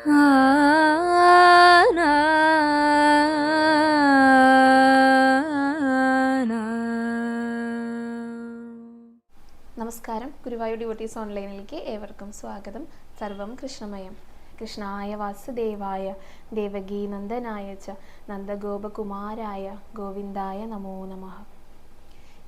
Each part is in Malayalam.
നമസ്കാരം. ഗുരുവായൂർ ഡിവോട്ടീസ് ഓൺലൈനിലേക്ക് ഏവർക്കും സ്വാഗതം. സർവം കൃഷ്ണമയം. കൃഷ്ണായ വാസുദേവായ ദേവകീ നന്ദനായ ച നന്ദഗോപകുമാരായ ഗോവിന്ദായ നമോ നമ.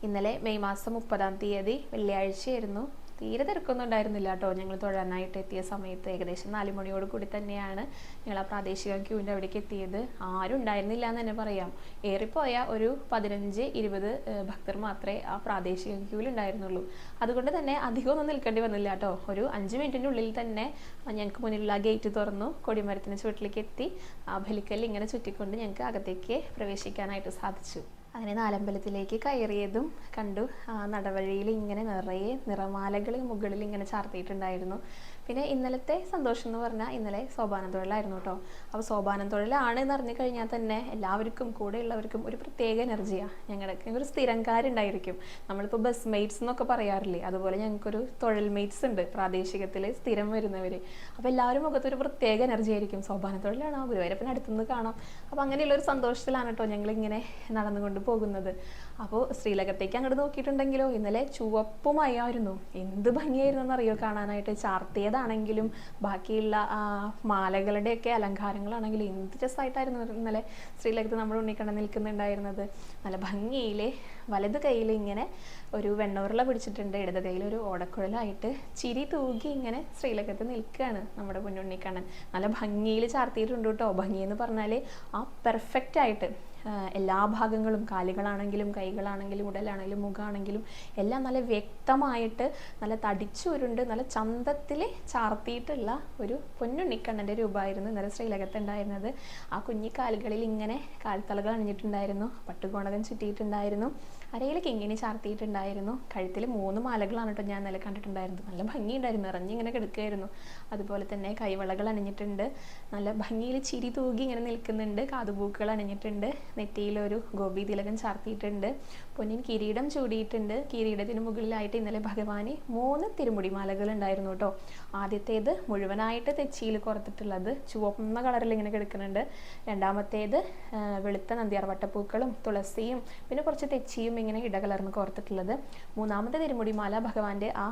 ഇന്നലെ മെയ് മാസം മുപ്പതാം തീയതി വെള്ളിയാഴ്ചയായിരുന്നു. തീരെ തിരക്കൊന്നും ഉണ്ടായിരുന്നില്ല കേട്ടോ. ഞങ്ങൾ തൊഴാനായിട്ട് എത്തിയ സമയത്ത് ഏകദേശം നാലുമണിയോട് കൂടി തന്നെയാണ് ഞങ്ങൾ ആ പ്രാദേശിക ക്യൂവിന്റെ അവിടേക്ക് എത്തിയത്. ആരും ഉണ്ടായിരുന്നില്ല എന്ന് തന്നെ പറയാം. ഏറിപ്പോയ ഒരു പതിനഞ്ച് ഇരുപത് ഭക്തർ മാത്രമേ ആ പ്രാദേശിക ക്യൂവിൽ ഉണ്ടായിരുന്നുള്ളൂ. അതുകൊണ്ട് തന്നെ അധികം ഒന്നും നിൽക്കേണ്ടി വന്നില്ല കേട്ടോ. ഒരു അഞ്ച് മിനിറ്റിന്റെ ഉള്ളിൽ തന്നെ ഞങ്ങൾക്ക് മുന്നിലുള്ള ഗേറ്റ് തുറന്നു. കൊടിമരത്തിന് ചുവട്ടിലേക്ക് എത്തി. ആ ബലിക്കല്ല് ഇങ്ങനെ ചുറ്റിക്കൊണ്ട് ഞങ്ങൾക്ക് അകത്തേക്ക് പ്രവേശിക്കാനായിട്ട് സാധിച്ചു. അങ്ങനെ നാലമ്പലത്തിലേക്ക് കയറിയതും കണ്ടു. ആ നടവഴിയിൽ ഇങ്ങനെ നിറയെ നിറമാലകൾ മുകളിൽ ഇങ്ങനെ ചാർത്തിയിട്ടുണ്ടായിരുന്നു. പിന്നെ ഇന്നലത്തെ സന്തോഷം എന്ന് പറഞ്ഞാൽ ഇന്നലെ സോപാനം തൊഴിലായിരുന്നു കേട്ടോ അപ്പോൾ സോപാനം തൊഴിലാണ് എന്ന് അറിഞ്ഞു കഴിഞ്ഞാൽ തന്നെ എല്ലാവർക്കും കൂടെയുള്ളവർക്കും ഒരു പ്രത്യേക എനർജിയാണ് ഞങ്ങളുടെ ഒരു സ്ഥിരംകാരുണ്ടായിരിക്കും. നമ്മളിപ്പോൾ ബസ് മെയ്റ്റ്സ് എന്നൊക്കെ പറയാറില്ലേ? അതുപോലെ ഞങ്ങൾക്കൊരു തൊഴിൽ മെയ്റ്റ്സ് ഉണ്ട്. പ്രാദേശികത്തിൽ സ്ഥിരം വരുന്നവർ അപ്പോൾ എല്ലാവരും മുഖത്തൊരു പ്രത്യേക എനർജി ആയിരിക്കും. സോപാന തൊഴിലാണ്. ഗുരുവായൂരപ്പൻ അടുത്തുനിന്ന് കാണാം. അപ്പോൾ അങ്ങനെയുള്ള ഒരു സന്തോഷത്തിലാണ് കേട്ടോ ഞങ്ങളിങ്ങനെ നടന്നുകൊണ്ട് പോകുന്നത്. അപ്പോൾ ശ്രീലകത്തേക്ക് അങ്ങോട്ട് നോക്കിയിട്ടുണ്ടെങ്കിലോ? ഇന്നലെ ചുവപ്പുമയായിരുന്നു. എന്ത് ഭംഗിയായിരുന്നു എന്നറിയോ? കാണാനായിട്ട് ചാർത്തിയതാണെങ്കിലും ബാക്കിയുള്ള മാലകളുടെയൊക്കെ അലങ്കാരങ്ങളാണെങ്കിലും എന്ത് രസമായിട്ടായിരുന്നു ഇന്നലെ ശ്രീലകത്ത് നമ്മൾ ഉണ്ണിക്കണ്ണൻ നിൽക്കുന്നുണ്ടായിരുന്നത്. നല്ല ഭംഗിയിൽ വലത് കയ്യിൽ ഇങ്ങനെ ഒരു വെണ്ണൂറില പിടിച്ചിട്ടുണ്ട്. ഇടത് കയ്യിൽ ഒരു ഓടക്കുഴലായിട്ട് ചിരി തൂകി ഇങ്ങനെ ശ്രീലകത്ത് നിൽക്കുകയാണ് നമ്മുടെ പൊന്നുണ്ണിക്കണ്ണൻ നല്ല ഭംഗിയിൽ ചാർത്തിയിട്ടുണ്ട് കേട്ടോ. ഭംഗി എന്ന് പറഞ്ഞാൽ ആ പെർഫെക്റ്റ് ആയിട്ട് എല്ലാ ഭാഗങ്ങളും കാലുകളാണെങ്കിലും കൈകളാണെങ്കിലും ഉടലാണെങ്കിലും മുഖമാണെങ്കിലും എല്ലാം നല്ല വ്യക്തമായിട്ട് നല്ല തടിച്ചുരുണ്ട് നല്ല ചന്തത്തിൽ ചാർത്തിയിട്ടുള്ള ഒരു പൊന്നുണ്ണിക്കണ്ണന്റെ രൂപമായിരുന്നു ഇന്നലെ ശ്രീലകത്തുണ്ടായിരുന്നത് ആ കുഞ്ഞിക്കാലുകളിൽ ഇങ്ങനെ കാൽത്തളകൾ അണിഞ്ഞിട്ടുണ്ടായിരുന്നു പട്ടുകോണകൻ ചുറ്റിയിട്ടുണ്ടായിരുന്നു. അരയിൽ കിങ്ങിണി ചാർത്തിയിട്ടുണ്ടായിരുന്നു. കഴുത്തിൽ മൂന്ന് മാലകളാണ് കേട്ടോ ഞാൻ നില കണ്ടിട്ടുണ്ടായിരുന്നത്. നല്ല ഭംഗിയുണ്ടായിരുന്നു. നിറഞ്ഞിങ്ങനെ കിടക്കുകയായിരുന്നു അതുപോലെ തന്നെ കൈവളകൾ അണിഞ്ഞിട്ടുണ്ട്. നല്ല ഭംഗിയിൽ ചിരി തൂകി ഇങ്ങനെ നിൽക്കുന്നുണ്ട്. കാതുപൂക്കൾ അണിഞ്ഞിട്ടുണ്ട്. നെറ്റിയിലൊരു ഗോപി തിലകം ചാർത്തിയിട്ടുണ്ട്. പൊന്നിൻ കിരീടം ചൂടിയിട്ടുണ്ട്. കിരീടത്തിന് മുകളിലായിട്ട് ഇന്നലെ ഭഗവാന് മൂന്ന് തിരുമുടിമാലകൾ ഉണ്ടായിരുന്നു കേട്ടോ. ആദ്യത്തേത് മുഴുവനായിട്ട് തെച്ചിയിൽ കോർത്തിട്ടുള്ളത് ചുവന്ന കളറിൽ ഇങ്ങനെ കിടക്കുന്നുണ്ട്. രണ്ടാമത്തേത് വെളുത്ത നന്ദിയാർവട്ടപ്പൂക്കളും തുളസിയും പിന്നെ കുറച്ച് തെച്ചിയും ഇങ്ങനെ ഇടകലർന്ന് കോർത്തിട്ടുള്ളത്. മൂന്നാമത്തെ തിരുമുടിമാല ഭഗവാന്റെ ആ,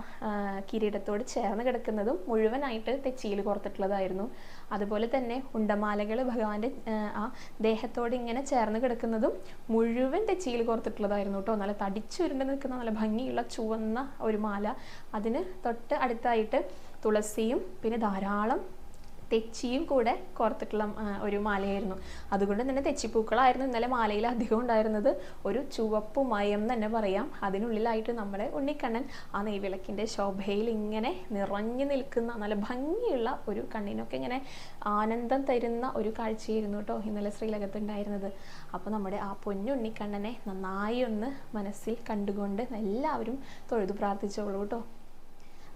കിരീടത്തോട് ചേർന്ന് കിടക്കുന്നതും മുഴുവനായിട്ട് തെച്ചിയിൽ കോർത്തിട്ടുള്ളതായിരുന്നു. അതുപോലെ തന്നെ ഉണ്ടമാലകൾ ഭഗവാന്റെ ആ, ദേഹത്തോട് ഇങ്ങനെ ചേർന്ന് കിടക്കുന്നതും മുഴുവൻ തെച്ചിയിൽ കോർത്തിട്ടുള്ളതായിരുന്നു കേട്ടോ. നല്ല തടിച്ചുരുണ്ട് നിൽക്കുന്ന നല്ല ഭംഗിയുള്ള ചുവന്ന ഒരു മാല. അതിന് തൊട്ട് അടുത്തായിട്ട് തുളസിയും പിന്നെ ധാരാളം തെച്ചിയും കൂടെ കോർത്തിട്ടുള്ള ഒരു മാലയായിരുന്നു. അതുകൊണ്ട് തന്നെ തെച്ചിപ്പൂക്കളായിരുന്നു ഇന്നലെ മാലയിൽ അധികം ഉണ്ടായിരുന്നത്. ഒരു ചുവപ്പ് മയം തന്നെ പറയാം. അതിനുള്ളിലായിട്ട് നമ്മുടെ ഉണ്ണിക്കണ്ണൻ ആ നെയ്വിളക്കിന്റെ ശോഭയിൽ ഇങ്ങനെ നിറഞ്ഞു നിൽക്കുന്ന നല്ല ഭംഗിയുള്ള ഒരു കണ്ണിനൊക്കെ ഇങ്ങനെ ആനന്ദം തരുന്ന ഒരു കാഴ്ചയായിരുന്നു കേട്ടോ ഇന്നലെ ശ്രീലകത്ത് ഉണ്ടായിരുന്നത് അപ്പോൾ നമ്മുടെ ആ പൊന്നുണ്ണിക്കണ്ണനെ നന്നായി ഒന്ന് മനസ്സിൽ കണ്ടുകൊണ്ട് എല്ലാവരും തൊഴുതു പ്രാർത്ഥിച്ചോളൂ കേട്ടോ.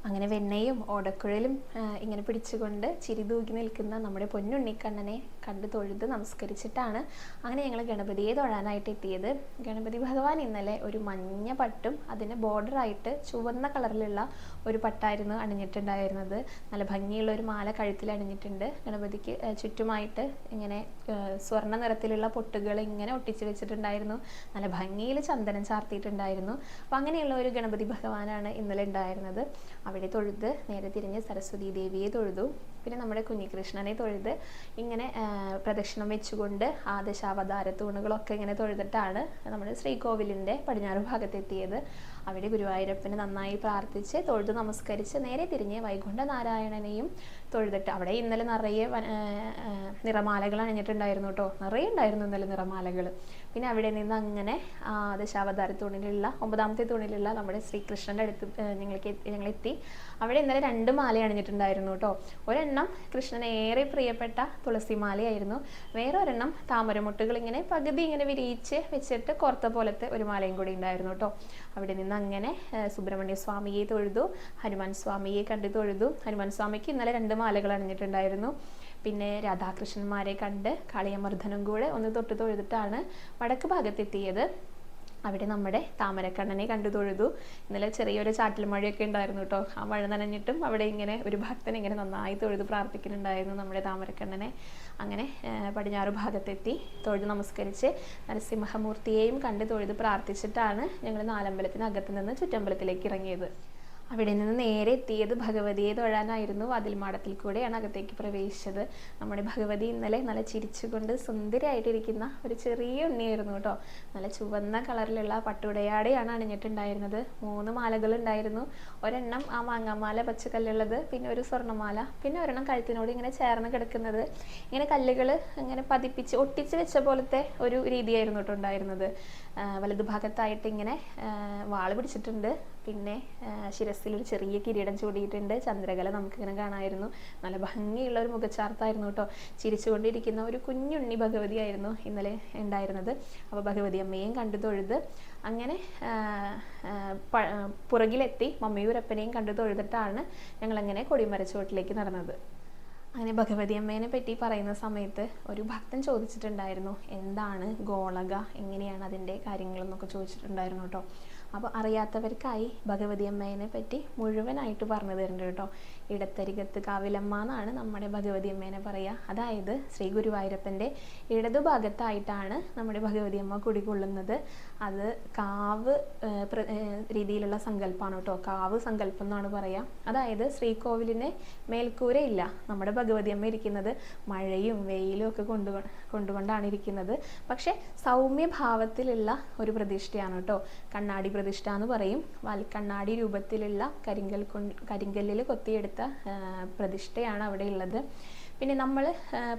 അങ്ങനെ വെണ്ണയും ഓടക്കുഴലും ഇങ്ങനെ പിടിച്ചുകൊണ്ട് ചിരി ചിരിതൂക്കി നിൽക്കുന്ന നമ്മുടെ പൊന്നുണ്ണിക്കണ്ണനെ കണ്ട് തൊഴുത് നമസ്കരിച്ചിട്ടാണ് അങ്ങനെ ഞങ്ങൾ ഗണപതിയെ തൊഴാനായിട്ട് എത്തിയത്. ഗണപതി ഭഗവാൻ ഇന്നലെ ഒരു മഞ്ഞ പട്ടും അതിന് ബോർഡറായിട്ട് ചുവന്ന കളറിലുള്ള ഒരു പട്ടായിരുന്നു അണിഞ്ഞിട്ടുണ്ടായിരുന്നത്. നല്ല ഭംഗിയുള്ള ഒരു മാല കഴുത്തിൽ അണിഞ്ഞിട്ടുണ്ട്. ഗണപതിക്ക് ചുറ്റുമായിട്ട് ഇങ്ങനെ സ്വർണ നിറത്തിലുള്ള പൊട്ടുകൾ ഇങ്ങനെ ഒട്ടിച്ച് വെച്ചിട്ടുണ്ടായിരുന്നു. നല്ല ഭംഗിയിൽ ചന്ദനം ചാർത്തിയിട്ടുണ്ടായിരുന്നു. അപ്പം അങ്ങനെയുള്ള ഒരു ഗണപതി ഭഗവാനാണ് ഇന്നലെ ഉണ്ടായിരുന്നത്. അവിടെ തൊഴുത് നേരെ തിരിഞ്ഞ് സരസ്വതി ദേവിയെ തൊഴുതു. പിന്നെ നമ്മുടെ കുഞ്ഞികൃഷ്ണനെ തൊഴുത് ഇങ്ങനെ പ്രദക്ഷിണം വെച്ചുകൊണ്ട് ആ ദശാവതാര തൂണുകളൊക്കെ ഇങ്ങനെ തൊഴുതിട്ടാണ് നമ്മുടെ ശ്രീകോവിലിന്റെ പടിഞ്ഞാറ് ഭാഗത്തെത്തിയത്. അവിടെ ഗുരുവായൂരപ്പന് നന്നായി പ്രാർത്ഥിച്ച് തൊഴുത് നമസ്കരിച്ച് നേരെ തിരിഞ്ഞ് വൈകുണ്ഠ നാരായണനെയും തൊഴുതിട്ട്. അവിടെ ഇന്നലെ നിറയെ നിറമാലകൾ അണിഞ്ഞിട്ടുണ്ടായിരുന്നു കേട്ടോ നിറയെ ഉണ്ടായിരുന്നു ഇന്നലെ നിറമാലകൾ പിന്നെ അവിടെ നിന്ന് അങ്ങനെ ദശാവതാര തൂണിലുള്ള ഒമ്പതാമത്തെ തൂണിലുള്ള നമ്മുടെ ശ്രീകൃഷ്ണന്റെ അടുത്ത് ഞങ്ങൾക്ക് എത്തി- ഞങ്ങളെത്തി. അവിടെ ഇന്നലെ രണ്ട് മാല അണിഞ്ഞിട്ടുണ്ടായിരുന്നു കേട്ടോ ഒരെണ്ണം കൃഷ്ണന് ഏറെ പ്രിയപ്പെട്ട തുളസി മാലയായിരുന്നു വേറെ ഒരെണ്ണം താമരമുട്ടുകൾ ഇങ്ങനെ പകുതി ഇങ്ങനെ വിരിയിച്ച് വെച്ചിട്ട് കോർത്ത പോലത്തെ ഒരു മാലയും കൂടി ഉണ്ടായിരുന്നു കേട്ടോ അവിടെ നിന്ന് അങ്ങനെ സുബ്രഹ്മണ്യ സ്വാമിയെ തൊഴുതു ഹനുമാൻ സ്വാമിയെ കണ്ടു തൊഴുതു. ഹനുമാൻ സ്വാമിക്ക് ഇന്നലെ രണ്ട് മാലകൾ അണിഞ്ഞിട്ടുണ്ടായിരുന്നു. പിന്നെ രാധാകൃഷ്ണന്മാരെ കണ്ട് കളിയമർദ്ദനം കൂടെ ഒന്ന് തൊട്ട് തൊഴുതിട്ടാണ് വടക്ക് ഭാഗത്തെത്തിയത്. അവിടെ നമ്മുടെ താമരക്കണ്ണനെ കണ്ടു തൊഴുതു. ഇന്നലെ ചെറിയൊരു ചാറ്റൽ മഴയൊക്കെ ഉണ്ടായിരുന്നു കേട്ടോ. ആ മഴ നനഞ്ഞിട്ടും അവിടെ ഇങ്ങനെ ഒരു ഭക്തൻ ഇങ്ങനെ നന്നായി തൊഴുത് പ്രാർത്ഥിക്കുന്നുണ്ടായിരുന്നു നമ്മുടെ താമരക്കണ്ണനെ. അങ്ങനെ പടിഞ്ഞാറ് ഭാഗത്തെത്തി തൊഴുത് നമസ്കരിച്ച് നരസിംഹമൂർത്തിയെയും കണ്ട് തൊഴുത് പ്രാർത്ഥിച്ചിട്ടാണ് ഞങ്ങൾ നാലമ്പലത്തിനകത്ത് നിന്ന് ചുറ്റമ്പലത്തിലേക്ക് ഇറങ്ങിയത്. അവിടെ നിന്ന് നേരെ എത്തിയത് ഭഗവതിയെ തൊഴാനായിരുന്നു വാതിൽമാടത്തിൽ കൂടെയാണ് അകത്തേക്ക് പ്രവേശിച്ചത്. നമ്മുടെ ഭഗവതി ഇന്നലെ നല്ല ചിരിച്ചുകൊണ്ട് സുന്ദരിയായിട്ടിരിക്കുന്ന ഒരു ചെറിയ ഉണ്ണിയായിരുന്നു കേട്ടോ. നല്ല ചുവന്ന കളറിലുള്ള പട്ടുടയാടെയാണ് അണിഞ്ഞിട്ടുണ്ടായിരുന്നത്. മൂന്ന് മാലകൾ ഉണ്ടായിരുന്നു ഒരെണ്ണം ആ മാങ്ങാമാല പച്ചക്കല്ലുള്ളത് പിന്നെ ഒരു സ്വർണമാല പിന്നെ ഒരെണ്ണം കഴുത്തിനോട് ഇങ്ങനെ ചേർന്ന് കിടക്കുന്നത്. ഇങ്ങനെ കല്ലുകൾ ഇങ്ങനെ പതിപ്പിച്ച് ഒട്ടിച്ച് വെച്ച പോലത്തെ ഒരു രീതിയായിരുന്നു കേട്ടോ ഉണ്ടായിരുന്നത്. വലതുഭാഗത്തായിട്ട് ഇങ്ങനെ വാൾ പിടിച്ചിട്ടുണ്ട്. പിന്നെ ശിരസിൽ ഒരു ചെറിയ കിരീടം ചൂടിയിട്ടുണ്ട്. ചന്ദ്രകല നമുക്കിങ്ങനെ കാണാമായിരുന്നു നല്ല ഭംഗിയുള്ള ഒരു മുഖച്ചാർത്തായിരുന്നു കേട്ടോ. ചിരിച്ചുകൊണ്ടിരിക്കുന്ന ഒരു കുഞ്ഞുണ്ണി ഭഗവതിയായിരുന്നു ഇന്നലെ ഉണ്ടായിരുന്നത്. അപ്പോൾ ഭഗവതി അമ്മയെയും കണ്ടു തൊഴുത് അങ്ങനെ പുറകിലെത്തി മമ്മിയൂരപ്പനെയും കണ്ടു തൊഴുതിട്ടാണ് ഞങ്ങളങ്ങനെ കൊടിമരച്ചുവട്ടിലേക്ക് നടന്നത്. അങ്ങനെ ഭഗവതി അമ്മേനെ പറ്റി പറയുന്ന സമയത്ത് ഒരു ഭക്തൻ ചോദിച്ചിട്ടുണ്ടായിരുന്നു എന്താണ് ഗോളക? എങ്ങനെയാണ് അതിന്റെ കാര്യങ്ങളെന്നൊക്കെ ചോദിച്ചിട്ടുണ്ടായിരുന്നു കേട്ടോ. അപ്പോൾ അറിയാത്തവർക്കായി ഭഗവതി അമ്മേനെ പറ്റി മുഴുവനായിട്ട് പറഞ്ഞു തരുന്നുണ്ട് കേട്ടോ. ഇടത്തരികത്ത് കാവിലമ്മ എന്നാണ് നമ്മുടെ ഭഗവതി അമ്മേനെ പറയുക അതായത് ശ്രീ ഗുരുവായൂരപ്പന്റെ ഇടതുഭാഗത്തായിട്ടാണ് നമ്മുടെ ഭഗവതി അമ്മ കുടികൊള്ളുന്നത്. അത് കാവ് രീതിയിലുള്ള സങ്കല്പമാണ് കേട്ടോ. കാവ് സങ്കല്പം എന്നാണ് പറയുക അതായത് ശ്രീകോവിലിന് മേൽക്കൂരയില്ല നമ്മുടെ ഭഗവതി അമ്മ ഇരിക്കുന്നത്. മഴയും വെയിലും ഒക്കെ കൊണ്ടു കൊണ്ടുകൊണ്ടാണ് ഇരിക്കുന്നത്. പക്ഷെ സൗമ്യഭാവത്തിലുള്ള ഒരു പ്രതിഷ്ഠയാണ് കേട്ടോ. കണ്ണാടി പ്രതിഷ്ഠ എന്ന് പറയും. വാൽക്കണ്ണാടി രൂപത്തിലുള്ള കരിങ്കൽ കൊണ്ട് കരിങ്കല്ലിൽ കൊത്തിയെടുത്ത പ്രതിഷ്ഠയാണ് അവിടെ ഉള്ളത് പിന്നെ നമ്മൾ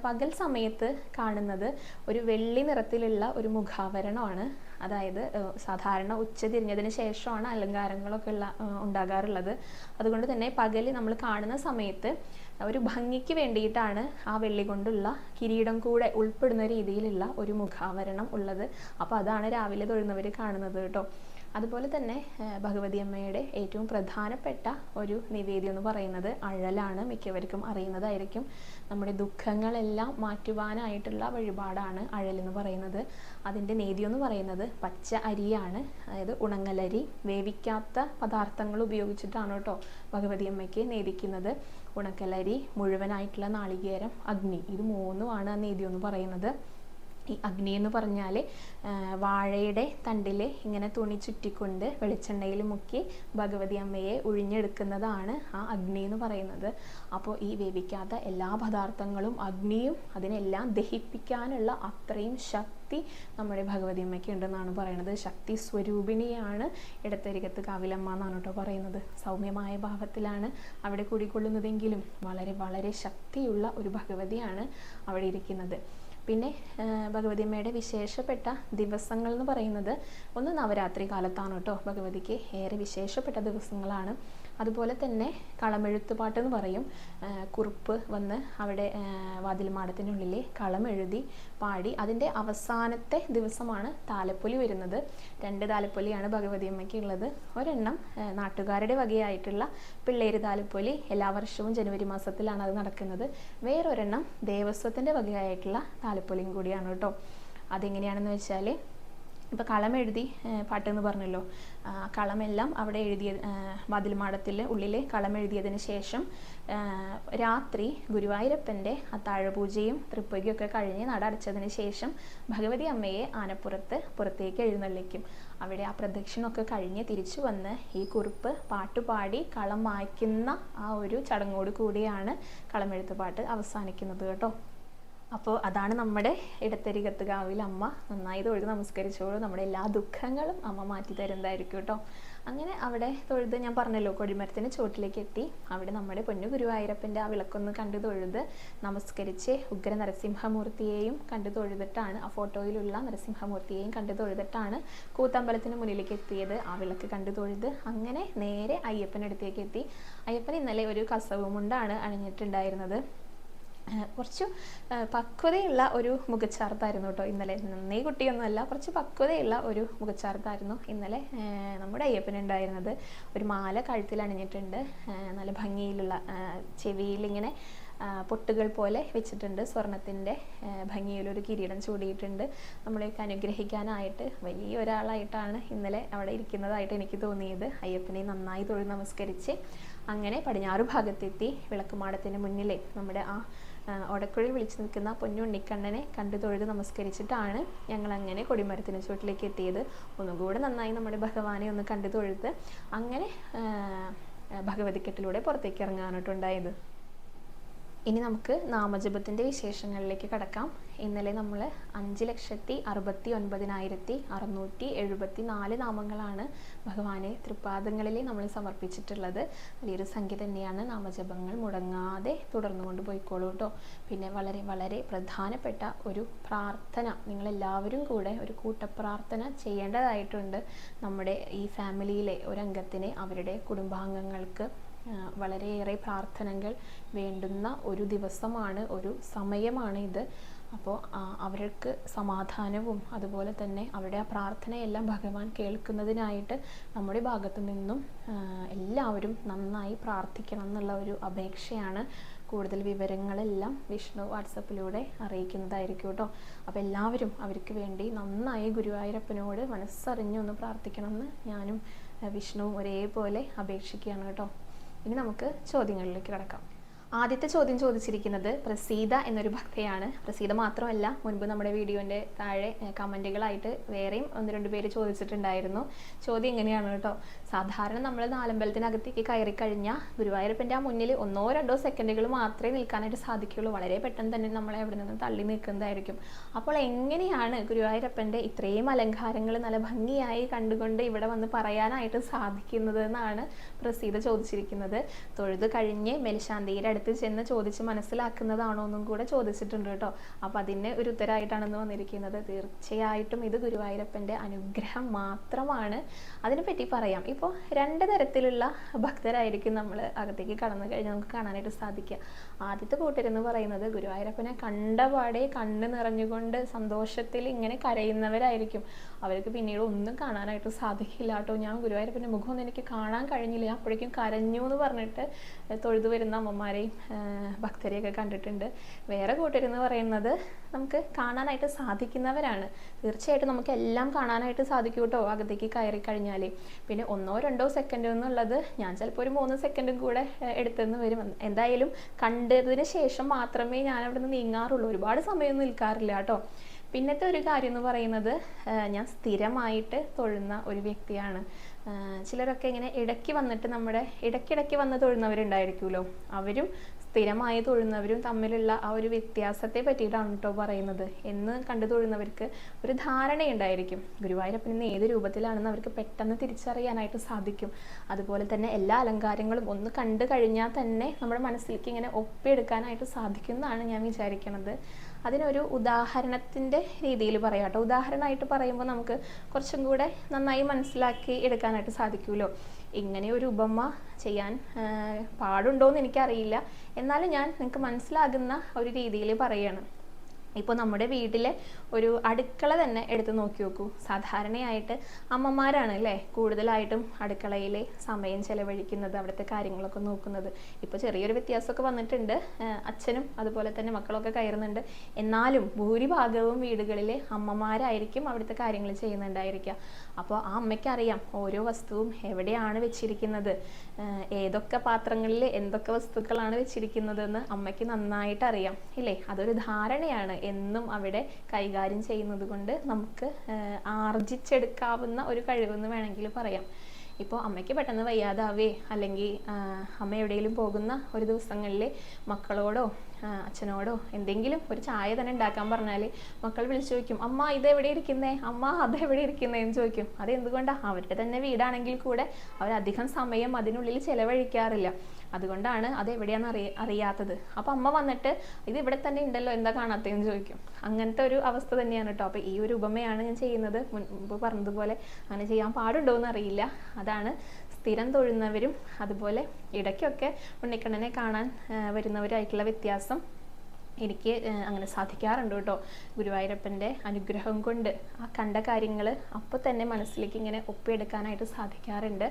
പകൽ സമയത്ത് കാണുന്നത് ഒരു വെള്ളി നിറത്തിലുള്ള ഒരു മുഖാവരണമാണ്. അതായത് സാധാരണ ഉച്ച തിരിഞ്ഞതിന് ശേഷമാണ് അലങ്കാരങ്ങളൊക്കെ ഉള്ള ഉണ്ടാകാറുള്ളത്. അതുകൊണ്ട് തന്നെ പകൽ നമ്മൾ കാണുന്ന സമയത്ത് ഒരു ഭംഗിക്ക് വേണ്ടിയിട്ടാണ് ആ വെള്ളി കൊണ്ടുള്ള കിരീടം കൂടെ ഉൾപ്പെടുന്ന രീതിയിലുള്ള ഒരു മുഖാവരണം ഉള്ളത്. അപ്പോൾ അതാണ് രാവിലെ തൊഴുന്നവർ കാണുന്നത് കേട്ടോ. അതുപോലെ തന്നെ ഭഗവതി അമ്മയുടെ ഏറ്റവും പ്രധാനപ്പെട്ട ഒരു നിവേദ്യം എന്ന് പറയുന്നത് അഴലാണ്. മിക്കവർക്കും അറിയുന്നതായിരിക്കും. നമ്മുടെ ദുഃഖങ്ങളെല്ലാം മാറ്റുവാനായിട്ടുള്ള വഴിപാടാണ് അഴൽ എന്ന് പറയുന്നത്. അതിന്റെ നേദ്യം എന്ന് പറയുന്നത് പച്ച അരിയാണ്. അതായത് ഉണങ്ങലരി വേവിക്കാത്ത പദാർത്ഥങ്ങൾ ഉപയോഗിച്ചിട്ടാണ് കേട്ടോ ഭഗവതി അമ്മയ്ക്ക് നേദിക്കുന്നത്. ഉണക്കലരി മുഴുവനായിട്ടുള്ള നാളികേരം അഗ്നി. ഇത് മൂന്നുമാണ് ആ നേദ്യം എന്ന് പറയുന്നത്. ഈ അഗ്നി എന്ന് പറഞ്ഞാൽ വാഴയുടെ തണ്ടിൽ ഇങ്ങനെ തുണി ചുറ്റിക്കൊണ്ട് വെളിച്ചെണ്ണയിൽ മുക്കി ഭഗവതി അമ്മയെ ഉഴിഞ്ഞെടുക്കുന്നതാണ് ആ അഗ്നി എന്ന് പറയുന്നത്. അപ്പോൾ ഈ വേവിക്കാത്ത എല്ലാ പദാർത്ഥങ്ങളും അഗ്നിയും അതിനെല്ലാം ദഹിപ്പിക്കാനുള്ള അത്രയും ശക്തി നമ്മുടെ ഭഗവതി അമ്മയ്ക്ക് ഉണ്ടെന്നാണ് പറയുന്നത്. ശക്തി സ്വരൂപിണിയാണ് ഇടത്തരികത്ത് കാവിലമ്മ എന്നാണ് കേട്ടോ പറയുന്നത്. സൗമ്യമായ ഭാവത്തിലാണ് അവിടെ കൂടിക്കൊള്ളുന്നതെങ്കിലും വളരെ വളരെ ശക്തിയുള്ള ഒരു ഭഗവതിയാണ് അവിടെ ഇരിക്കുന്നത്. പിന്നെ ഭഗവതിയമ്മയുടെ വിശേഷപ്പെട്ട ദിവസങ്ങൾ എന്ന് പറയുന്നത് ഒന്ന് നവരാത്രി കാലത്താണ് കേട്ടോ. ഭഗവതിക്ക് ഏറെ വിശേഷപ്പെട്ട ദിവസങ്ങളാണ്. അതുപോലെ തന്നെ കളമെഴുത്തുപാട്ട് എന്ന് പറയും കുറുപ്പ് വന്ന് അവിടെ വാതിൽമാടത്തിനുള്ളിലെ കളമെഴുതി പാടി. അതിന്റെ അവസാനത്തെ ദിവസമാണ് താലപ്പൊലി വരുന്നത്. രണ്ട് താലപ്പൊലിയാണ് ഭഗവതി അമ്മയ്ക്ക് ഉള്ളത്. ഒരെണ്ണം നാട്ടുകാരുടെ വകയായിട്ടുള്ള പിള്ളേര് താലപ്പൊലി എല്ലാ വർഷവും ജനുവരി മാസത്തിലാണ് അത് നടക്കുന്നത്. വേറൊരെണ്ണം ദേവസ്വത്തിന്റെ വകയായിട്ടുള്ള താലപ്പൊലിയും കൂടിയാണ് കേട്ടോ. അതെങ്ങനെയാണെന്ന് വെച്ചാൽ ഇപ്പോൾ കളമെഴുതി പാട്ടെന്ന് പറഞ്ഞല്ലോ. കളമെല്ലാം അവിടെ എഴുതിയ വാതിൽമാടത്തിൽ ഉള്ളിലെ കളം എഴുതിയതിന് ശേഷം രാത്രി ഗുരുവായൂരപ്പന്റെ അത്താഴപൂജയും തൃപ്പതിയൊക്കെ കഴിഞ്ഞ് നട അടച്ചതിന് ശേഷം ഭഗവതി അമ്മയെ ആനപ്പുറത്ത് പുറത്തേക്ക് എഴുന്നള്ളിക്കും. അവിടെ ആ പ്രദക്ഷിണമൊക്കെ കഴിഞ്ഞ് തിരിച്ചു വന്ന് ഈ കുറിപ്പ് പാട്ടുപാടി കളം മായ്ക്കുന്ന ആ ഒരു ചടങ്ങോട് കൂടിയാണ് കളമെഴുത്ത് പാട്ട് അവസാനിക്കുന്നത് കേട്ടോ. അപ്പോൾ അതാണ് നമ്മുടെ ഇടത്തരികത്ത് കാവിൽ അമ്മ നന്നായി തൊഴുത് നമസ്കരിച്ചോളൂ. നമ്മുടെ എല്ലാ ദുഃഖങ്ങളും അമ്മ മാറ്റി തരുന്നതായിരിക്കും കേട്ടോ. അങ്ങനെ അവിടെ തൊഴുത് ഞാൻ പറഞ്ഞല്ലോ കൊടിമരത്തിന് ചോട്ടിലേക്ക് എത്തി. അവിടെ നമ്മുടെ പൊന്നു ഗുരുവായൂരപ്പന്റെ ആ വിളക്കൊന്ന് കണ്ടു തൊഴുത് നമസ്കരിച്ച് ഉഗ്ര നരസിംഹമൂർത്തിയെയും കണ്ടു തൊഴുതിട്ടാണ് ആ ഫോട്ടോയിലുള്ള നരസിംഹമൂർത്തിയെയും കണ്ടു തൊഴുതിട്ടാണ് കൂത്തമ്പലത്തിന് മുന്നിലേക്ക് എത്തിയത്. ആ വിളക്ക് കണ്ടു തൊഴുത് അങ്ങനെ നേരെ അയ്യപ്പനടുത്തേക്ക് എത്തി. അയ്യപ്പൻ ഇന്നലെ ഒരു കസവുമുണ്ടാണ് അണിഞ്ഞിട്ടുണ്ടായിരുന്നത്. കുറച്ച് പക്വതയുള്ള ഒരു മുഖച്ചാർത്തായിരുന്നു കേട്ടോ ഇന്നലെ. നന്നേ കുട്ടിയൊന്നുമല്ല കുറച്ച് പക്വതയുള്ള ഒരു മുഖച്ചാർത്തായിരുന്നു ഇന്നലെ നമ്മുടെ അയ്യപ്പനുണ്ടായിരുന്നത് ഒരു മാല കഴുത്തിൽ അണിഞ്ഞിട്ടുണ്ട് നല്ല ഭംഗിയിലുള്ള ചെവിയിലിങ്ങനെ പൊട്ടുകൾ പോലെ വെച്ചിട്ടുണ്ട്. സ്വർണത്തിന്റെ ഭംഗിയിലൊരു കിരീടം ചൂടിയിട്ടുണ്ട്. നമ്മളെയൊക്കെ അനുഗ്രഹിക്കാനായിട്ട് വലിയ ഒരാളായിട്ടാണ് ഇന്നലെ അവിടെ ഇരിക്കുന്നതായിട്ട് എനിക്ക് തോന്നിയത്. അയ്യപ്പനെ നന്നായി തൊഴിൽ നമസ്കരിച്ച് അങ്ങനെ പടിഞ്ഞാറ് ഭാഗത്തെത്തി വിളക്കുമാടത്തിന് മുന്നിലെ നമ്മുടെ ആ ആ, വിളിച്ചു നിൽക്കുന്ന പൊന്നുണ്ണിക്കണ്ണനെ കണ്ടു തൊഴുത് നമസ്കരിച്ചിട്ടാണ് ഞങ്ങൾ അങ്ങനെ കൊടിമരത്തിന് ചുവട്ടിലേക്ക് എത്തിയത്. ഒന്നുകൂടെ നന്നായി നമ്മുടെ ഭഗവാനെ ഒന്ന് കണ്ടു തൊഴുത് അങ്ങനെ ഭഗവതി ഭഗവതിക്കെട്ടിലൂടെ പുറത്തേക്ക് ഇറങ്ങാനായിട്ടുണ്ടായത് ഇനി നമുക്ക് നാമജപത്തിന്റെ വിശേഷങ്ങളിലേക്ക് കടക്കാം. ഇന്നലെ നമ്മൾ അഞ്ച് ലക്ഷത്തി അറുപത്തി ഒൻപതിനായിരത്തി അറുന്നൂറ്റി എഴുപത്തി നാല് നാമങ്ങളാണ് ഭഗവാനെ തൃപ്പാദങ്ങളിൽ നമ്മൾ സമർപ്പിച്ചിട്ടുള്ളത്. വലിയൊരു സംഖ്യ തന്നെയാണ് നാമജപങ്ങൾ മുടങ്ങാതെ തുടർന്നു കൊണ്ട് പോയിക്കോളൂ കേട്ടോ. പിന്നെ വളരെ വളരെ പ്രധാനപ്പെട്ട ഒരു പ്രാർത്ഥന നിങ്ങളെല്ലാവരും കൂടെ ഒരു കൂട്ടപ്രാർത്ഥന ചെയ്യേണ്ടതായിട്ടുണ്ട്. നമ്മുടെ ഈ ഫാമിലിയിലെ ഒരംഗത്തിന് അവരുടെ കുടുംബാംഗങ്ങൾക്ക് വളരെയേറെ പ്രാർത്ഥനകൾ വേണ്ടുന്ന ഒരു ദിവസമാണ് ഒരു സമയമാണ് ഇത്. അപ്പോൾ അവർക്ക് സമാധാനവും അതുപോലെ തന്നെ അവരുടെ ആ പ്രാർത്ഥനയെല്ലാം ഭഗവാൻ കേൾക്കുന്നതിനായിട്ട് നമ്മുടെ ഭാഗത്തു നിന്നും എല്ലാവരും നന്നായി പ്രാർത്ഥിക്കണം എന്നുള്ള ഒരു അപേക്ഷയാണ് കൂടുതൽ വിവരങ്ങളെല്ലാം വിഷ്ണു വാട്സപ്പിലൂടെ അറിയിക്കുന്നതായിരിക്കും കേട്ടോ. അപ്പോൾ എല്ലാവരും അവർക്ക് വേണ്ടി നന്നായി ഗുരുവായൂരപ്പനോട് മനസ്സറിഞ്ഞൊന്ന് പ്രാർത്ഥിക്കണമെന്ന് ഞാനും വിഷ്ണു വിഷ്ണുവും ഒരേപോലെ അപേക്ഷിക്കുകയാണ് കേട്ടോ. ഇനി നമുക്ക് ചോദ്യങ്ങളിലേക്ക് കടക്കാം. ആദ്യത്തെ ചോദ്യം ചോദിച്ചിരിക്കുന്നത് പ്രസീത എന്നൊരു ഭക്തയാണ്. പ്രസീത മാത്രമല്ല മുൻപ് നമ്മുടെ വീഡിയോന്റെ താഴെ കമന്റുകളായിട്ട് വേറെയും ഒന്ന് രണ്ട് പേര് ചോദിച്ചിട്ടുണ്ടായിരുന്നു. ചോദ്യം ഇങ്ങനെയാണ് കേട്ടോ. സാധാരണ നമ്മൾ നാലമ്പലത്തിനകത്തേക്ക് കയറി കഴിഞ്ഞാൽ ഗുരുവായൂരപ്പന്റെ ആ മുന്നിൽ ഒന്നോ രണ്ടോ സെക്കൻഡുകൾ മാത്രമേ നിൽക്കാനായിട്ട് സാധിക്കുകയുള്ളൂ വളരെ പെട്ടെന്ന് തന്നെ നമ്മളെ അവിടെ നിന്ന് തള്ളി നിൽക്കുന്നതായിരിക്കും അപ്പോൾ എങ്ങനെയാണ് ഗുരുവായൂരപ്പന്റെ ഇത്രയും അലങ്കാരങ്ങൾ നല്ല ഭംഗിയായി കണ്ടുകൊണ്ട് ഇവിടെ വന്ന് പറയാനായിട്ട് സാധിക്കുന്നത് എന്നാണ് പ്രസീത ചോദിച്ചിരിക്കുന്നത്. തൊഴുത് കഴിഞ്ഞ് മെലിശാന്തിയുടെ അടുത്ത് ചെന്ന് ചോദിച്ച് മനസ്സിലാക്കുന്നതാണോ എന്നും കൂടെ ചോദിച്ചിട്ടുണ്ട് കേട്ടോ. അപ്പം അതിന് ഒരു ഉത്തരമായിട്ടാണെന്ന് വന്നിരിക്കുന്നത്. തീർച്ചയായിട്ടും ഇത് ഗുരുവായൂരപ്പന്റെ അനുഗ്രഹം മാത്രമാണ്. അതിനെപ്പറ്റി പറയാം. ഇപ്പോൾ രണ്ട് തരത്തിലുള്ള ഭക്തരായിരിക്കും നമ്മൾ അകത്തേക്ക് കടന്നു കഴിഞ്ഞാൽ നമുക്ക് കാണാനായിട്ട് സാധിക്കുക. ആദ്യത്തെ കൂട്ടരെന്ന് പറയുന്നത് ഗുരുവായൂരപ്പനെ കണ്ടപാടെ കണ്ണ് നിറഞ്ഞുകൊണ്ട് സന്തോഷത്തിൽ ഇങ്ങനെ കരയുന്നവരായിരിക്കും. അവർക്ക് പിന്നീട് ഒന്നും കാണാനായിട്ട് സാധിക്കില്ല കേട്ടോ. ഞാൻ ഗുരുവായൂരപ്പന്റെ മുഖമൊന്നും എനിക്ക് കാണാൻ കഴിഞ്ഞില്ല. അപ്പോഴേക്കും കരഞ്ഞു എന്ന് പറഞ്ഞിട്ട് തൊഴുതു വരുന്ന അമ്മമാരെയും ഭക്തരെയൊക്കെ കണ്ടിട്ടുണ്ട്. വേറെ കൂട്ടരെന്ന് പറയുന്നത് നമുക്ക് കാണാനായിട്ട് സാധിക്കുന്നവരാണ്. തീർച്ചയായിട്ടും നമുക്ക് എല്ലാം കാണാനായിട്ട് സാധിക്കും കേട്ടോ അകത്തേക്ക് കയറി കഴിഞ്ഞാൽ പിന്നെ ഒന്നോ രണ്ടോ സെക്കൻഡ് എന്നുള്ളത് ഞാൻ ചിലപ്പോൾ ഒരു മൂന്ന് സെക്കൻഡും കൂടെ എടുത്തെന്ന് വരും. എന്തായാലും കണ്ടതിന് ശേഷം മാത്രമേ ഞാൻ അവിടെ നിന്ന് നീങ്ങാറുള്ളൂ. ഒരുപാട് സമയമൊന്നും നിൽക്കാറില്ല കേട്ടോ. പിന്നത്തെ ഒരു കാര്യം എന്ന് പറയുന്നത് ഞാൻ സ്ഥിരമായിട്ട് തൊഴുന്ന ഒരു വ്യക്തിയാണ്. ചിലരൊക്കെ ഇങ്ങനെ ഇടയ്ക്ക് വന്നിട്ട് നമ്മുടെ ഇടയ്ക്കിടയ്ക്ക് വന്ന് തൊഴുന്നവരുണ്ടായിരിക്കുമല്ലോ. അവരും സ്ഥിരമായി തൊഴുന്നവരും തമ്മിലുള്ള ആ ഒരു വ്യത്യാസത്തെ പറ്റിയിട്ടാണ് കേട്ടോ പറയുന്നത്. എന്ന് കണ്ടു തൊഴുന്നവർക്ക് ഒരു ധാരണയുണ്ടായിരിക്കും. ഗുരുവായൂരപ്പൻ ഇന്ന് ഏത് രൂപത്തിലാണെന്ന് അവർക്ക് പെട്ടെന്ന് തിരിച്ചറിയാനായിട്ട് സാധിക്കും. അതുപോലെ തന്നെ എല്ലാ അലങ്കാരങ്ങളും ഒന്ന് കണ്ടു കഴിഞ്ഞാൽ തന്നെ നമ്മുടെ മനസ്സിലേക്ക് ഇങ്ങനെ ഒപ്പിയെടുക്കാനായിട്ട് സാധിക്കുന്നതാണ് ഞാൻ വിചാരിക്കുന്നത് അതിനൊരു ഉദാഹരണത്തിന്റെ രീതിയിൽ പറയാം കേട്ടോ ഉദാഹരണമായിട്ട് പറയുമ്പോൾ നമുക്ക് കുറച്ചും കൂടെ നന്നായി മനസ്സിലാക്കി എടുക്കാനായിട്ട് സാധിക്കുമല്ലോ. ഇങ്ങനെ ഒരു ഉപമ ചെയ്യാൻ പാടുണ്ടോ പാടുണ്ടോയെന്ന് എനിക്കറിയില്ല. എന്നാലും ഞാൻ നിങ്ങൾക്ക് മനസ്സിലാകുന്ന ഒരു രീതിയിൽ പറയുകയാണ് ഇപ്പോൾ നമ്മുടെ വീട്ടിലെ ഒരു അടുക്കള തന്നെ എടുത്തു നോക്കി നോക്കൂ സാധാരണയായിട്ട് അമ്മമാരാണ് അല്ലേ കൂടുതലായിട്ടും അടുക്കളയിൽ സമയം ചെലവഴിക്കുന്നത് അവിടുത്തെ കാര്യങ്ങളൊക്കെ നോക്കുന്നത്. ഇപ്പോൾ ചെറിയൊരു വ്യത്യാസമൊക്കെ വന്നിട്ടുണ്ട്. അച്ഛനും അതുപോലെ തന്നെ മക്കളൊക്കെ കയറുന്നുണ്ട്. എന്നാലും ഭൂരിഭാഗവും വീടുകളിൽ അമ്മമാരായിരിക്കും അവിടുത്തെ കാര്യങ്ങൾ ചെയ്യുന്നുണ്ടായിരിക്കുക. അപ്പോൾ ആ അമ്മയ്ക്കറിയാം ഓരോ വസ്തുവും എവിടെയാണ് വെച്ചിരിക്കുന്നത്. ഏതൊക്കെ പാത്രങ്ങളിൽ എന്തൊക്കെ വസ്തുക്കളാണ് വെച്ചിരിക്കുന്നതെന്ന് അമ്മയ്ക്ക് നന്നായിട്ട് അറിയാം ഇല്ലേ? അതൊരു ധാരണയാണ്. എന്നും അവിടെ കൈകാര്യം ചെയ്യുന്നത് കൊണ്ട് നമുക്ക് ആർജിച്ചെടുക്കാവുന്ന ഒരു കഴിവെന്ന് വേണമെങ്കിൽ പറയാം. ഇപ്പോൾ അമ്മയ്ക്ക് പെട്ടെന്ന് വയ്യാതാവേ അല്ലെങ്കിൽ അമ്മ എവിടെയെങ്കിലും പോകുന്ന ഒരു ദിവസങ്ങളിൽ മക്കളോടോ അച്ഛനോടോ എന്തെങ്കിലും ഒരു ചായ തന്നെ ഉണ്ടാക്കാൻ പറഞ്ഞാൽ മക്കൾ വിളിച്ചു ചോദിക്കും അമ്മ ഇത് എവിടെ ഇരിക്കുന്നേ? അമ്മ അത് എവിടെ ഇരിക്കുന്നേ? എന്ന് ചോദിക്കും. അതെന്തുകൊണ്ടാണ് അവരുടെ തന്നെ വീടാണെങ്കിൽ കൂടെ അവരധികം സമയം അതിനുള്ളിൽ ചെലവഴിക്കാറില്ല. അതുകൊണ്ടാണ് അത് എവിടെയാണെന്ന് അറിയ അറിയാത്തത്. അപ്പം അമ്മ വന്നിട്ട് ഇത് ഇവിടെ തന്നെ ഉണ്ടല്ലോ എന്താ കാണാത്തതെന്ന് ചോദിക്കും. അങ്ങനത്തെ ഒരു അവസ്ഥ തന്നെയാണ് കേട്ടോ അപ്പോൾ ഈ ഒരു ഉപമയാണ് ഞാൻ ചെയ്യുന്നത്. മുൻപ് പറഞ്ഞതുപോലെ അങ്ങനെ ചെയ്യാൻ പാടുണ്ടോ എന്ന് അറിയില്ല. അതാണ് സ്ഥിരം തൊഴുന്നവരും അതുപോലെ ഇടയ്ക്കൊക്കെ ഉണ്ണിക്കണ്ണനെ കാണാൻ വരുന്നവരായിട്ടുള്ള വ്യത്യാസം എനിക്ക് അങ്ങനെ സാധിക്കാറുണ്ട് കേട്ടോ ഗുരുവായൂരപ്പന്റെ അനുഗ്രഹം കൊണ്ട് ആ കണ്ട കാര്യങ്ങൾ അപ്പോൾ തന്നെ മനസ്സിലേക്ക് ഇങ്ങനെ ഒപ്പിയെടുക്കാനായിട്ട് സാധിക്കാറുണ്ട്.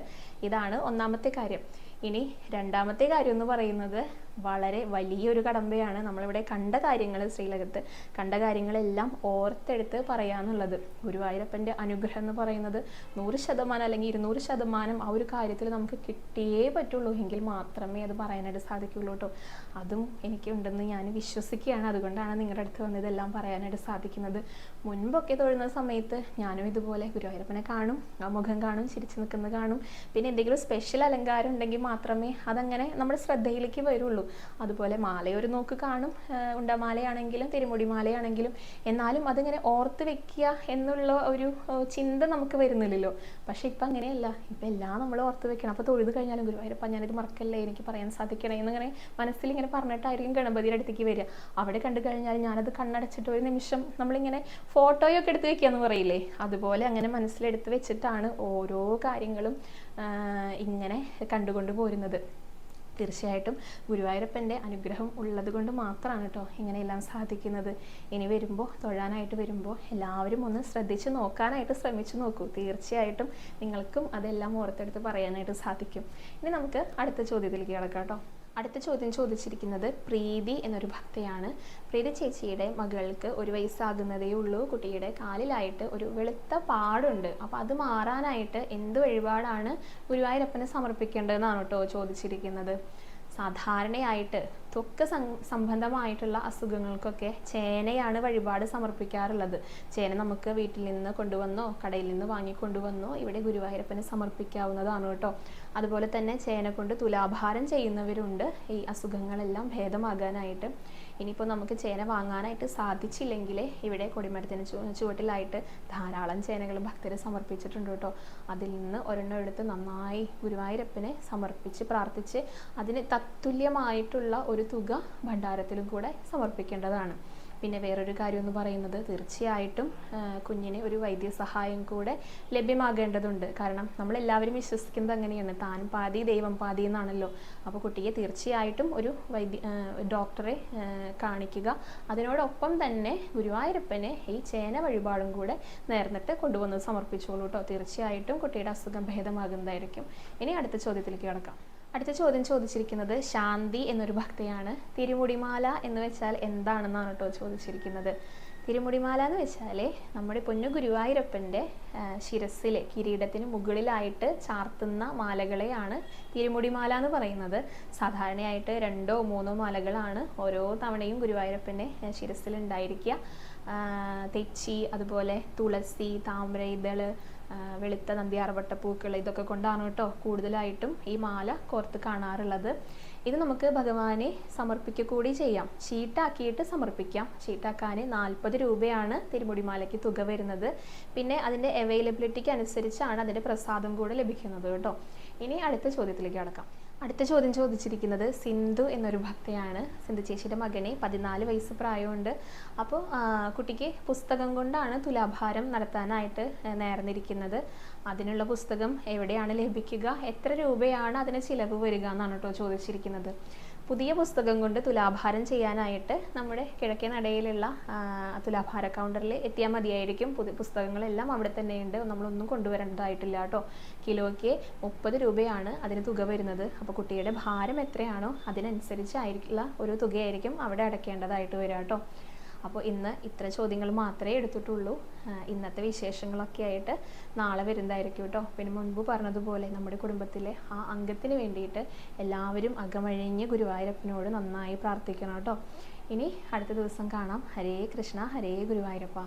ഇതാണ് ഒന്നാമത്തെ കാര്യം. ഇനി രണ്ടാമത്തെ കാര്യം എന്ന് പറയുന്നത് വളരെ വലിയൊരു കടമ്പയാണ് നമ്മളിവിടെ കണ്ട കാര്യങ്ങൾ ശ്രീലകത്ത്. കണ്ട കാര്യങ്ങളെല്ലാം ഓർത്തെടുത്ത് പറയാന്നുള്ളത്. ഗുരുവായൂരപ്പന്റെ അനുഗ്രഹം എന്ന് പറയുന്നത് നൂറ് ശതമാനം അല്ലെങ്കിൽ ഇരുന്നൂറ് ശതമാനം ആ ഒരു കാര്യത്തിൽ നമുക്ക് കിട്ടിയേ പറ്റുള്ളൂ. എങ്കിൽ മാത്രമേ അത് പറയാനായിട്ട് സാധിക്കുള്ളൂ കേട്ടോ. അതും എനിക്കുണ്ടെന്ന് ഞാൻ വിശ്വസിക്കുകയാണ്. അതുകൊണ്ടാണ് നിങ്ങളുടെ അടുത്ത് വന്ന് ഇതെല്ലാം പറയാനായിട്ട് സാധിക്കുന്നത്. മുൻപൊക്കെ തൊഴുന്ന സമയത്ത് ഞാനും ഇതുപോലെ ഗുരുവായൂരപ്പനെ കാണും ആ മുഖം കാണും ചിരിച്ചു നിൽക്കുന്നത് കാണും. പിന്നെ എന്തെങ്കിലും സ്പെഷ്യൽ അലങ്കാരം ഉണ്ടെങ്കിൽ മാത്രമേ അതങ്ങനെ നമ്മുടെ ശ്രദ്ധയിലേക്ക് വരുള്ളൂ. അതുപോലെ മാലയൊരു നോക്ക് കാണും ഉണ്ടമാലയാണെങ്കിലും തിരുമുടി മാലയാണെങ്കിലും എന്നാലും അതിങ്ങനെ ഓർത്ത് വെക്കുക എന്നുള്ള ഒരു ചിന്ത നമുക്ക് വരുന്നില്ലല്ലോ. പക്ഷെ ഇപ്പം അങ്ങനെയല്ല. ഇപ്പം എല്ലാം നമ്മൾ ഓർത്ത് വെക്കണം. അപ്പോൾ തൊഴുത് കഴിഞ്ഞാലും ഞാൻ ഞാനിത് മറക്കല്ലേ? എനിക്ക് പറയാൻ സാധിക്കണേ എന്നിങ്ങനെ മനസ്സിൽ ഇങ്ങനെ പറഞ്ഞിട്ടായിരിക്കും ഗണപതിയുടെ അടുത്തേക്ക് വരിക. അവിടെ കണ്ടു കഴിഞ്ഞാൽ ഞാനത് കണ്ണടച്ചിട്ട് ഒരു നിമിഷം നമ്മളിങ്ങനെ ഫോട്ടോയൊക്കെ എടുത്ത് വെക്കുകയെന്ന് പറയില്ലേ? അതുപോലെ അങ്ങനെ മനസ്സിലെടുത്ത് വെച്ചിട്ടാണ് ഓരോ കാര്യങ്ങളും ഇങ്ങനെ കണ്ടുകൊണ്ട് പോരുന്നത്. തീർച്ചയായിട്ടും ഗുരുവായൂരപ്പന്റെ അനുഗ്രഹം ഉള്ളത് കൊണ്ട് മാത്രമാണ് കേട്ടോ ഇങ്ങനെയെല്ലാം സാധിക്കുന്നത്. ഇനി വരുമ്പോൾ തൊഴാനായിട്ട് വരുമ്പോൾ എല്ലാവരും ഒന്ന് ശ്രദ്ധിച്ച് നോക്കാനായിട്ട് ശ്രമിച്ചു നോക്കൂ. തീർച്ചയായിട്ടും നിങ്ങൾക്കും അതെല്ലാം ഓർത്തെടുത്ത് പറയാനായിട്ട് സാധിക്കും. ഇനി നമുക്ക് അടുത്ത ചോദ്യത്തിലേക്ക് കിടക്കാം കേട്ടോ അടുത്ത ചോദ്യം ചോദിച്ചിരിക്കുന്നത് പ്രീതി എന്നൊരു ഭക്തയാണ്. പ്രീതി ചേച്ചിയുടെ മകൾക്ക് ഒരു വയസ്സാകുന്നതേ ഉള്ളൂ. കുട്ടിയുടെ കാലിലായിട്ട് ഒരു വെളുത്ത പാടുണ്ട്. അപ്പോൾ അത് മാറാനായിട്ട് എന്ത് വഴിപാടാണ് ഗുരുവായൂരപ്പനെ സമർപ്പിക്കേണ്ടതെന്നാണ് കേട്ടോ ചോദിച്ചിരിക്കുന്നത്. സാധാരണയായിട്ട് ത്വക്ക് സംബന്ധമായിട്ടുള്ള അസുഖങ്ങൾക്കൊക്കെ ചേനയാണ് വഴിപാട് സമർപ്പിക്കാറുള്ളത്. ചേന നമുക്ക് വീട്ടിൽ നിന്ന് കൊണ്ടുവന്നോ കടയിൽ നിന്ന് വാങ്ങിക്കൊണ്ടുവന്നോ ഇവിടെ ഗുരുവായൂരപ്പന് സമർപ്പിക്കാവുന്നതാണ് കേട്ടോ. അതുപോലെ തന്നെ ചേന കൊണ്ട് തുലാഭാരം ചെയ്യുന്നവരുണ്ട്. ഈ അസുഖങ്ങളെല്ലാം ഭേദമാകാനായിട്ട്. ഇനിയിപ്പോൾ നമുക്ക് ചേന വാങ്ങാനായിട്ട് സാധിച്ചില്ലെങ്കിൽ ഇവിടെ കൊടിമരത്തിന് ചുവട്ടിലായിട്ട് ധാരാളം ചേനകൾ ഭക്തർ സമർപ്പിച്ചിട്ടുണ്ട് കേട്ടോ. അതിൽ നിന്ന് ഒരെണ്ണം എടുത്ത് നന്നായി ഗുരുവായൂരപ്പനെ സമർപ്പിച്ച് പ്രാർത്ഥിച്ച് അതിന് തത്തുല്യമായിട്ടുള്ള ഒരു തുക ഭണ്ഡാരത്തിലും കൂടെ സമർപ്പിക്കേണ്ടതാണ്. പിന്നെ വേറൊരു കാര്യം എന്ന് പറയുന്നത് തീർച്ചയായിട്ടും കുഞ്ഞിന് ഒരു വൈദ്യസഹായം കൂടെ ലഭ്യമാകേണ്ടതുണ്ട്. കാരണം നമ്മൾ എല്ലാവരും വിശ്വസിക്കുന്നത് അങ്ങനെയാണ്. താൻ പാതി ദൈവം പാതി എന്നാണല്ലോ. അപ്പോൾ കുട്ടിയെ തീർച്ചയായിട്ടും ഒരു വൈദ്യ ഡോക്ടറെ കാണിക്കുക. അതിനോടൊപ്പം തന്നെ ഗുരുവായൂരപ്പനെ ഈ ചേന വഴിപാടും കൂടെ നേർന്നിട്ട് കൊണ്ടുവന്ന് സമർപ്പിച്ചോളൂ കേട്ടോ തീർച്ചയായിട്ടും കുട്ടിയുടെ അസുഖം ഭേദമാകുന്നതായിരിക്കും. ഇനി അടുത്ത ചോദ്യത്തിലേക്ക് കിടക്കാം. അടുത്ത ചോദ്യം ചോദിച്ചിരിക്കുന്നത് ശാന്തി എന്നൊരു ഭക്തയാണ്. തിരുമുടിമാല എന്ന് വെച്ചാൽ എന്താണെന്നാണ് കേട്ടോ ചോദിച്ചിരിക്കുന്നത്. തിരുമുടിമാല എന്ന് വെച്ചാൽ നമ്മുടെ പൊന്നു ഗുരുവായൂരപ്പന്റെ ശിരസ്സിലെ കിരീടത്തിന് മുകളിലായിട്ട് ചാർത്തുന്ന മാലകളെയാണ് തിരുമുടിമാല എന്ന് പറയുന്നത്. സാധാരണയായിട്ട് രണ്ടോ മൂന്നോ മാലകളാണ് ഓരോ തവണയും ഗുരുവായൂരപ്പന്റെ ആ, തെച്ചി അതുപോലെ തുളസി താമര ഇതൾ വെളുത്ത നന്ദിയാർവട്ട പൂക്കൾ ഇതൊക്കെ കൊണ്ടാണ് കേട്ടോ കൂടുതലായിട്ടും ഈ മാല കോർത്ത് കാണാറുള്ളത്. ഇത് നമുക്ക് ഭഗവാനെ സമർപ്പിക്കുക കൂടി ചെയ്യാം. ഷീട്ടാക്കിയിട്ട് സമർപ്പിക്കാം. ഷീട്ടാക്കാൻ നാൽപ്പത് രൂപയാണ് തിരുമുടിമാലയ്ക്ക് തുക വരുന്നത്. പിന്നെ അതിന്റെ അവൈലബിലിറ്റിക്ക് അനുസരിച്ചാണ് അതിന്റെ പ്രസാദം കൂടെ ലഭിക്കുന്നത് കേട്ടോ. ഇനി അടുത്ത ചോദ്യത്തിലേക്ക് കടക്കാം. അടുത്ത ചോദ്യം ചോദിച്ചിരിക്കുന്നത് സിന്ധു എന്നൊരു ഭക്തയാണ്. സിന്ധു ചേച്ചിയുടെ മകനെ പതിനാല് വയസ്സ് പ്രായമുണ്ട്. അപ്പോൾ കുട്ടിക്ക് പുസ്തകം കൊണ്ടാണ് തുലാഭാരം നടത്താനായിട്ട് നേർന്നിരിക്കുന്നത്. അതിനുള്ള പുസ്തകം എവിടെയാണ് ലഭിക്കുക? എത്ര രൂപയാണ് അതിന് ചിലവ് വരിക എന്നാണ് കേട്ടോ ചോദിച്ചിരിക്കുന്നത്. പുതിയ പുസ്തകം കൊണ്ട് തുലാഭാരം ചെയ്യാനായിട്ട് നമ്മുടെ കിഴക്കേ നടയിലുള്ള തുലാഭാര കൗണ്ടറിൽ എത്തിയാൽ മതിയായിരിക്കും. പുതിയ പുസ്തകങ്ങളെല്ലാം അവിടെ തന്നെയുണ്ട്. നമ്മളൊന്നും കൊണ്ടുവരേണ്ടതായിട്ടില്ല കേട്ടോ. കിലോയ്ക്ക് മുപ്പത് രൂപയാണ് അതിന് തുക വരുന്നത്. അപ്പോൾ കുട്ടിയുടെ ഭാരം എത്രയാണോ അതിനനുസരിച്ചായിരിക്കുള്ള ഒരു തുകയായിരിക്കും അവിടെ അടയ്ക്കേണ്ടതായിട്ട് വരാം കേട്ടോ. അപ്പോൾ ഇന്ന് ഇത്ര ചോദ്യങ്ങൾ മാത്രമേ എടുത്തിട്ടുള്ളൂ. ഇന്നത്തെ വിശേഷങ്ങളൊക്കെ ആയിട്ട് നാളെ വരുന്നതായിരിക്കും കേട്ടോ പിന്നെ മുൻപ് പറഞ്ഞതുപോലെ നമ്മുടെ കുടുംബത്തിലെ ആ അംഗത്തിന് വേണ്ടിയിട്ട് എല്ലാവരും അകമഴിഞ്ഞ് ഗുരുവായൂരപ്പനോട് നന്നായി പ്രാർത്ഥിക്കണം കേട്ടോ ഇനി അടുത്ത ദിവസം കാണാം. ഹരേ കൃഷ്ണ ഹരേ ഗുരുവായൂരപ്പ.